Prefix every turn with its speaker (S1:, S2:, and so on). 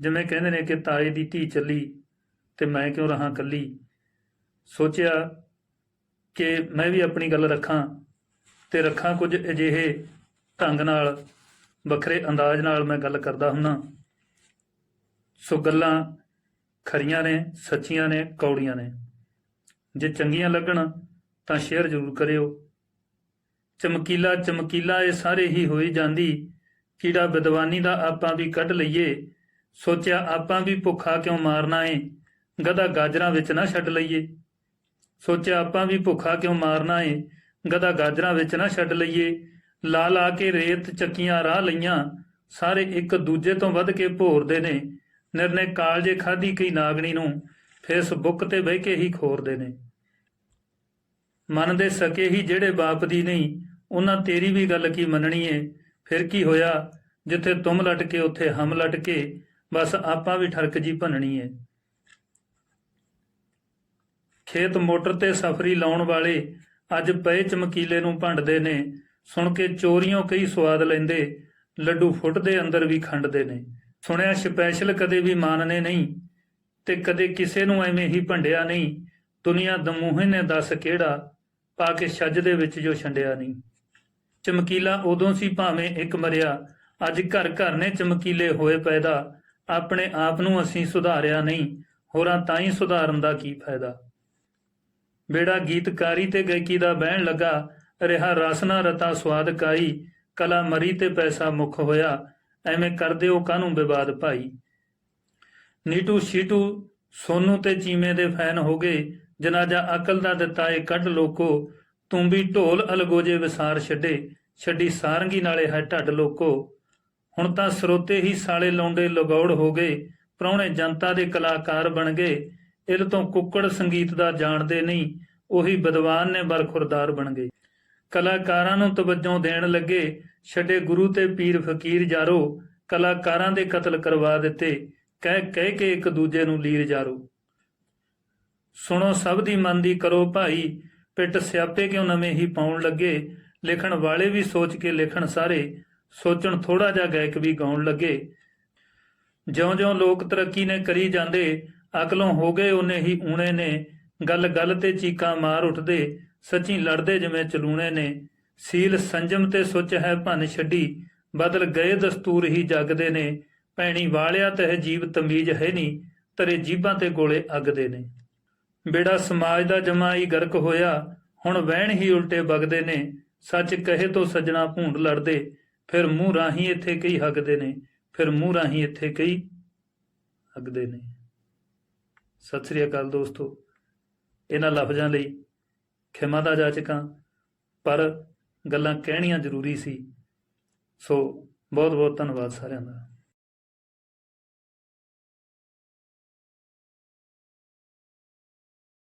S1: ਜਿਵੇਂ ਕਹਿੰਦੇ ਨੇ ਕਿ ਤਾਏ ਦੀ ਧੀ ਚੱਲੀ ਤੇ ਮੈਂ ਕਿਉਂ ਰਹਾ ਕੱਲੀ? ਸੋਚਿਆ ਕਿ ਮੈਂ ਵੀ ਆਪਣੀ ਗੱਲ ਰੱਖਾਂ ਤੇ ਰੱਖਾਂ ਕੁਝ ਅਜਿਹੇ ਢੰਗ ਨਾਲ, ਵੱਖਰੇ ਅੰਦਾਜ਼ ਨਾਲ ਮੈਂ ਗੱਲ ਕਰਦਾ ਹੁੰਨਾ। ਸੋ ਗੱਲਾਂ ਖਰੀਆਂ ਨੇ, ਸੱਚੀਆਂ ਨੇ, ਕੌੜੀਆਂ ਨੇ। ਜੇ ਚੰਗੀਆਂ ਲੱਗਣ ਤਾਂ ਸ਼ੇਅਰ ਜ਼ਰੂਰ ਕਰਿਓ। ਚਮਕੀਲਾ ਚਮਕੀਲਾ ਇਹ ਸਾਰੇ ਹੀ ਹੋਈ ਜਾਂਦੀ ਕੀੜਾ ਵਿਦਵਾਨੀ ਦਾ ਆਪਾਂ ਵੀ ਕੱਢ ਲਈਏ। ਸੋਚਿਆ ਆਪਾਂ ਵੀ ਭੁੱਖਾ ਕਿਉਂ ਮਾਰਨਾ ਏ? ਗਧਾ ਗਾਜਰਾਂ ਵਿੱਚ ਨਾ ਛੱਡ ਲਈਏ। ਸੋਚਿਆ ਆਪਾਂ ਵੀ ਭੁੱਖਾ ਕਿਉਂ ਮਾਰਨਾ ਏ? ਗਧਾ ਗਾਜਰਾਂ ਵਿੱਚ ਨਾ ਛੱਡ ਲਈਏ। ਲਾ ਲਾ ਕੇ ਰੇਤ ਚੱਕੀਆਂ ਰਾਹ ਲਈਆਂ। ਸਾਰੇ ਇੱਕ ਦੂਜੇ ਤੋਂ ਵੱਧ ਕੇ ਭੋਰਦੇ ਨੇ। ਨਿਰਨੇ ਕਾਲਜੇ ਖਾਦੀ ਕਈ ਨਾਗਣੀ ਨੂੰ ਫੇਸਬੁੱਕ ਤੇ ਬਹਿ ਕੇ ਹੀ ਖੋਰਦੇ ਨੇ। ਮੰਨਦੇ ਸਕੇ ਹੀ ਜਿਹੜੇ ਬਾਪ ਦੀ ਨਹੀਂ, ਉਹਨਾਂ ਤੇਰੀ ਵੀ ਗੱਲ ਕੀ ਮੰਨਣੀ ਏ? ਫਿਰ ਕੀ ਹੋਇਆ? ਜਿੱਥੇ ਤੁਮ ਲਟਕੇ, ਉੱਥੇ ਹਮ ਲਟਕੇ। ਬਸ ਆਪਾਂ ਵੀ ਠਰਕ ਜੀ ਭੰਨਣੀ ਏ। ਖੇਤ ਮੋਟਰ ਤੇ ਸਫਰੀ ਲਾਉਣ ਵਾਲੇ ਅੱਜ ਪਏ ਚਮਕੀਲੇ ਨੂੰ ਭੰਡਦੇ ਨੇ। ਸੁਣ ਕੇ ਚੋਰੀਆਂ ਕਈ ਸਵਾਦ ਲੈਂਦੇ, ਲੱਡੂ ਫੁੱਟਦੇ, ਅੰਦਰ ਵੀ ਖੰਡਦੇ ਨੇ। ਸੁਣਿਆ ਸਪੈਸ਼ਲ ਕਦੇ ਵੀ ਮਾਨਨੇ ਨਹੀਂ, ਤੇ ਕਦੇ ਕਿਸੇ ਨੂੰ ਐਵੇਂ ਹੀ ਭੰਡਿਆ ਨਹੀਂ। ਦੁਨੀਆ ਦਮੂਹੇ ਨੇ ਦੱਸ ਕਿਹੜਾ, ਪਾ ਕੇ ਛੱਜ ਦੇ ਵਿੱਚ ਜੋ ਛੰਡਿਆ ਨਹੀਂ। ਚਮਕੀਲਾ ਉਦੋਂ ਸੀ ਭਾਵੇਂ ਇੱਕ ਮਰਿਆ, ਅੱਜ ਘਰ ਘਰ ਨੇ ਚਮਕੀਲੇ ਹੋਏ ਪੈਦਾ। ਆਪਣੇ ਆਪ ਨੂੰ ਅਸੀਂ ਸੁਧਾਰਿਆ ਨਹੀਂ, ਹੋਰਾਂ ਤਾਂ ਹੀ ਸੁਧਾਰਨ ਦਾ ਕੀ ਫਾਇਦਾ? ਬੇੜਾ ਗੀਤਕਾਰੀ ਤੇ ਗਾਇਕੀ ਦਾ ਬਹਿਣ ਲੱਗਾ, ਰਿਹਾ ਰਸਨਾ ਰਤਾ ਸਵਾਦ ਕਾਈ, ਕਲਾ ਮਰੀ ਤੇ ਪੈਸਾ ਮੁੱਖ ਹੋਇਆ, ਐਵੇਂ ਕਰਦੇ ਉਹ ਕਾਹਨੂੰ ਵਿਵਾਦ ਭਾਈ? ਨੀਟੂ ਸ਼ੀਟੂ ਸੋਨੂ ਤੇ ਚੀਮੇ ਦੇ ਫੈਨ ਹੋ ਗਏ, ਜਨਾਜਾ ਅਕਲ ਦਾ ਦਿੱਤਾ ਏ ਕੱਢ ਲੋਕੋ, ਤੂੰ ਵੀ ਢੋਲ ਅਲਗੋਜੇ ਵਿਸਾਰ ਛੱਡੇ, ਛੱਡੀ ਸਾਰੰਗੀ ਨਾਲੇ ਹੈ ਢੱਡ ਲੋਕੋ। ਹੁਣ ਤਾਂ ਸਰੋਤੇ ਹੀ ਸਾਲੇ ਲੌਂਡੇ ਲਗੌੜ ਹੋ ਗਏ, ਪ੍ਰਾਹੁਣੇ ਜਨਤਾ ਦੇ ਕਲਾਕਾਰ ਬਣ ਗਏ, ਇਲ ਤੋਂ ਕੁੱਕੜ ਸੰਗੀਤ ਦਾ ਜਾਣਦੇ ਨਹੀਂ, ਉਹੀ ਵਿਦਵਾਨ ਨੇ ਬਰਖੁਰਦਾਰ ਬਣ ਗਏ। ਕਲਾਕਾਰਾਂ ਨੂੰ ਤਵੱਜੋਂ ਦੇਣ ਲੱਗੇ, ਛੱਡੇ ਗੁਰੂ ਤੇ ਪੀਰ ਫਕੀਰ ਜਾਰੋ, ਕਲਾਕਾਰਾਂ ਦੇ ਕਤਲ ਕਰਵਾ ਦਿੱਤੇ, ਕਹਿ ਕਹਿ ਕੇ ਇੱਕ ਦੂਜੇ ਨੂੰ ਲੀਰ ਜਾਰੋ। ਸੁਣੋ ਸਭ ਦੀ ਮਨ ਦੀ ਕਰੋ ਭਾਈ ਪਿੱਟ ਸਿਆਪੇ ਕਿਉਂ ਨਵੇਂ ਹੀ ਪਾਉਣ ਲੱਗੇ, ਲਿਖਣ ਵਾਲੇ ਵੀ ਸੋਚ ਕੇ ਲਿਖਣ ਸਾਰੇ ਸੋਚਣ ਥੋੜਾ ਜਿਹਾ ਗਾਇਕ ਵੀ ਗਾਉਣ ਲੱਗੇ। ਜਿਉਂ-ਜਿਉਂ ਲੋਕ ਤਰੱਕੀ ਨੇ ਕਰੀ ਜਾਂਦੇ, ਅਕਲੋਂ ਹੋ ਗਏ ਉਹਨੇ ਹੀ ਊਣੇ ਨੇ। ਗੱਲ ਗੱਲ ਤੇ ਚੀਕਾਂ ਮਾਰ ਉੱਠਦੇ, ਸੱਚੀ ਲੜਦੇ ਜਿਵੇਂ ਚਲੂਣੇ ਨੇ। ਸੀਲ ਸੰਜਮ ਤੇ ਸੁੱਚ ਹੈ ਭੰਨ ਛੱਡੀ, ਬਦਲ ਗਏ ਦਸਤੂਰ ਹੀ ਜਗਦੇ ਨੇ। ਭੈਣੀ ਵਾਲਿਆ ਤਹਿਜੀਬ ਤਮੀਜ਼ ਹੈ ਨਹੀਂ ਤਰੇ ਜੀਬਾਂ ਤੇ ਗੋਲੇ ਅਗਦੇ ਨੇ। ਬੇੜਾ ਸਮਾਜ ਦਾ ਜਮਾ ਹੀ ਗਰਕ ਹੋਇਆ, ਹੁਣ ਵਹਿਣ ਹੀ ਉਲਟੇ ਵਗਦੇ ਨੇ। ਸੱਚ ਕਹੇ ਤੋਂ ਸਜਣਾ ਭੂੰਡ ਲੜਦੇ ਫਿਰ ਮੂੰਹ ਰਾਹੀਂ ਇੱਥੇ ਕਈ ਹੱਕਦੇ ਨੇ, ਫਿਰ ਮੂੰਹ ਰਾਹੀਂ ਇੱਥੇ ਕਈ ਹੱਕਦੇ ਨੇ। ਸਤਿ ਸ੍ਰੀ ਅਕਾਲ ਦੋਸਤੋ। ਇਹਨਾਂ ਲਫ਼ਜ਼ਾਂ ਲਈ ਖਿਮਾ ਦਾ ਜਾਚਕਾਂ, ਪਰ ਗੱਲਾਂ ਕਹਿਣੀਆਂ ਜ਼ਰੂਰੀ ਸੀ। ਸੋ ਬਹੁਤ ਬਹੁਤ ਧੰਨਵਾਦ ਸਾਰਿਆਂ ਦਾ।